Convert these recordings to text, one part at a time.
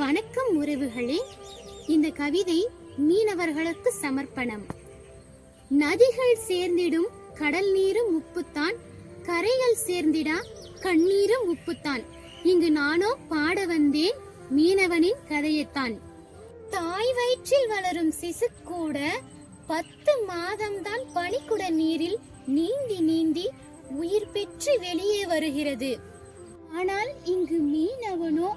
வணக்கம் உறவுகளே. இந்த கவிதை மீனவர்களுக்கு சமர்ப்பணம். நதிகள் சேர்ந்திடும் கடல் நீரும் உப்புத்தான் கரைகள் சேர்ந்திடா கண்ணீரும் உப்புத்தான். இங்கு நானோ பாட வந்தேன் மீனவனின் கதையைத்தான். தாய் வயிற்றில் வளரும் சிசு கூட பத்து மாதம்தான் பனிக்குட நீரில் நீந்தி நீந்தி உயிர் பெற்று வெளியே வருகிறது. ஆனால் இங்கு மீனவனோ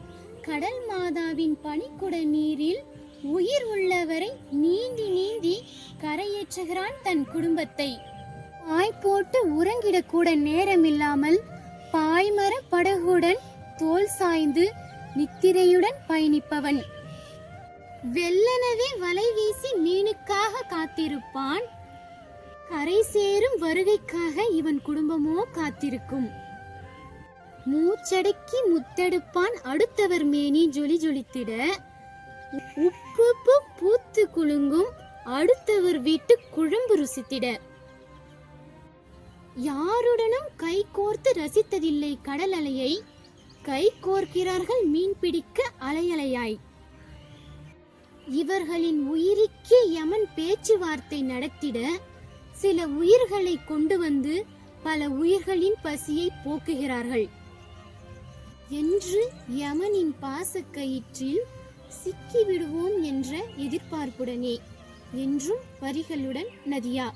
கடல் மாதாவின் பனிக்குட நீரில் உயிர் உள்ளவரை நீந்தி நீந்தி கரையேற்றுகிறான் தன் குடும்பத்தை. பாய் போட்டு உறங்கிடக்கூட நேரமில்லாமல் பாய்மர படகுடன் தோல் சாய்ந்து நித்திரையுடன் பயணிப்பவன். வெள்ளனவே வலை வீசி மீனுக்காக காத்திருப்பான். கரை சேரும் வருகைக்காக இவன் குடும்பமோ காத்திருக்கும். மூச்சடக்கி முத்தெடுப்பான் அடுத்தவர் மேனி ஜொலி ஜொலித்திட. உப்பு பூத்து குலுங்கும் அடுத்தவர் வீட்டு குழம்பு ருசித்திட. யாருடனும் கை கோர்த்து ரசித்ததில்லை கடல் அலையை கை கோர்க்கிறார்கள் மீன் பிடிக்க அலையலையாய். இவர்களின் உயிருக்கே யமன் பேச்சுவார்த்தை நடத்திட சில உயிர்களை கொண்டு வந்து பல உயிர்களின் பசியை போக்குகிறார்கள். என்று யமனின் பாசக்கயிற்றில் சிக்கிவிடுவோம் என்ற எதிர்பார்ப்புடனே என்றும் வரிகளுடன் நதியா.